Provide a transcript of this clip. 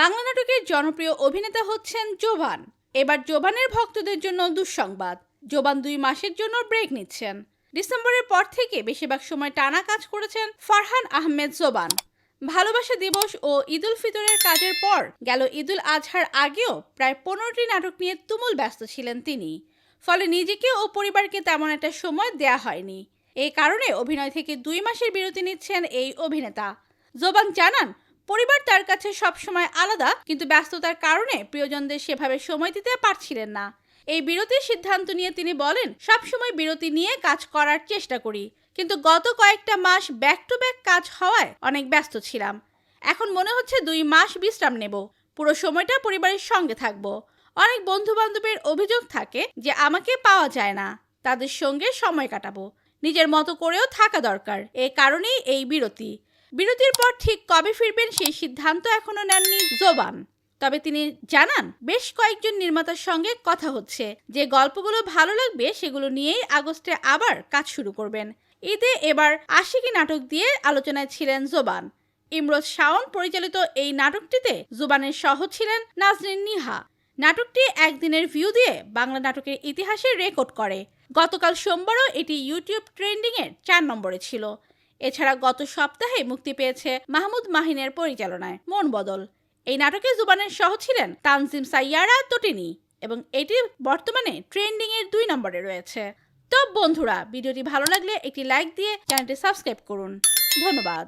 বাংলা নাটকের জনপ্রিয় অভিনেতা হচ্ছেন জোবান। এবার জোবানের ভক্তদের জন্য দুঃসংবাদ। জোবান দুই মাসের জন্য ব্রেক নিচ্ছেন। ডিসেম্বরের পর থেকে বেশিরভাগ সময় টানা কাজ করেছেন ফারহান আহমেদ জোবান। ভালোবাসা দিবস ও ঈদুল ফিতরের কাজের পর গেল ঈদুল আজহার আগেও প্রায় পনেরোটি নাটক নিয়ে তুমুল ব্যস্ত ছিলেন তিনি। ফলে নিজেকে ও পরিবারকে তেমন একটা সময় দেয়া হয়নি। এই কারণে অভিনয় থেকে দুই মাসের বিরতি নিচ্ছেন এই অভিনেতা। জোবান জানান পরিবার তার কাছে সবসময় আলাদা, কিন্তু ব্যস্ততার কারণে প্রিয়জনদের সেভাবে সময় দিতে পারছিলেন না। এই বিরতির সিদ্ধান্ত নিয়ে তিনি বলেন, সবসময় বিরতি নিয়ে কাজ করার চেষ্টা করি, কিন্তু গত কয়েকটা মাস ব্যাক টু ব্যাক কাজ হওয়ায় অনেক ব্যস্ত ছিলাম। এখন মনে হচ্ছে দুই মাস বিশ্রাম নেব, পুরো সময়টা পরিবারের সঙ্গে থাকব। অনেক বন্ধু বান্ধবের অভিযোগ থাকে যে আমাকে পাওয়া যায় না, তাদের সঙ্গে সময় কাটাবো, নিজের মতো করেও থাকা দরকার, এ কারণেই এই বিরতি। বিরতির পর ঠিক কবে ফিরবেন সেই সিদ্ধান্ত এখনও নেননি জোবান। তবে তিনি জানান, বেশ কয়েকজন নির্মাতার সঙ্গে কথা হচ্ছে। যে গল্পগুলো ভালো লাগবে সেগুলো নিয়েই আগস্টে আবার কাজ শুরু করবেন। ঈদে এবার আশিকি নাটক দিয়ে আলোচনায় ছিলেন জোবান। ইমরোজ শাওন পরিচালিত এই নাটকটিতে জুবানের সহ ছিলেন নাজরিন নিহা। নাটকটি একদিনের ভিউ দিয়ে বাংলা নাটকের ইতিহাসে রেকর্ড করে। গতকাল সোমবারও এটি ইউটিউব ট্রেন্ডিংয়ের চার নম্বরে ছিল। এছাড়া গত সপ্তাহে মুক্তি পেয়েছে মাহমুদ মাহিনের পরিচালনায়। মন বদল। এই নাটকে জুবানের সহ ছিলেন তানজিম সাইয়ারা তোটিনি এবং এটি বর্তমানে ট্রেন্ডিং এর দুই নম্বরে রয়েছে। তো বন্ধুরা, ভিডিওটি ভালো লাগলে একটি লাইক দিয়ে চ্যানেলটি সাবস্ক্রাইব করুন। ধন্যবাদ।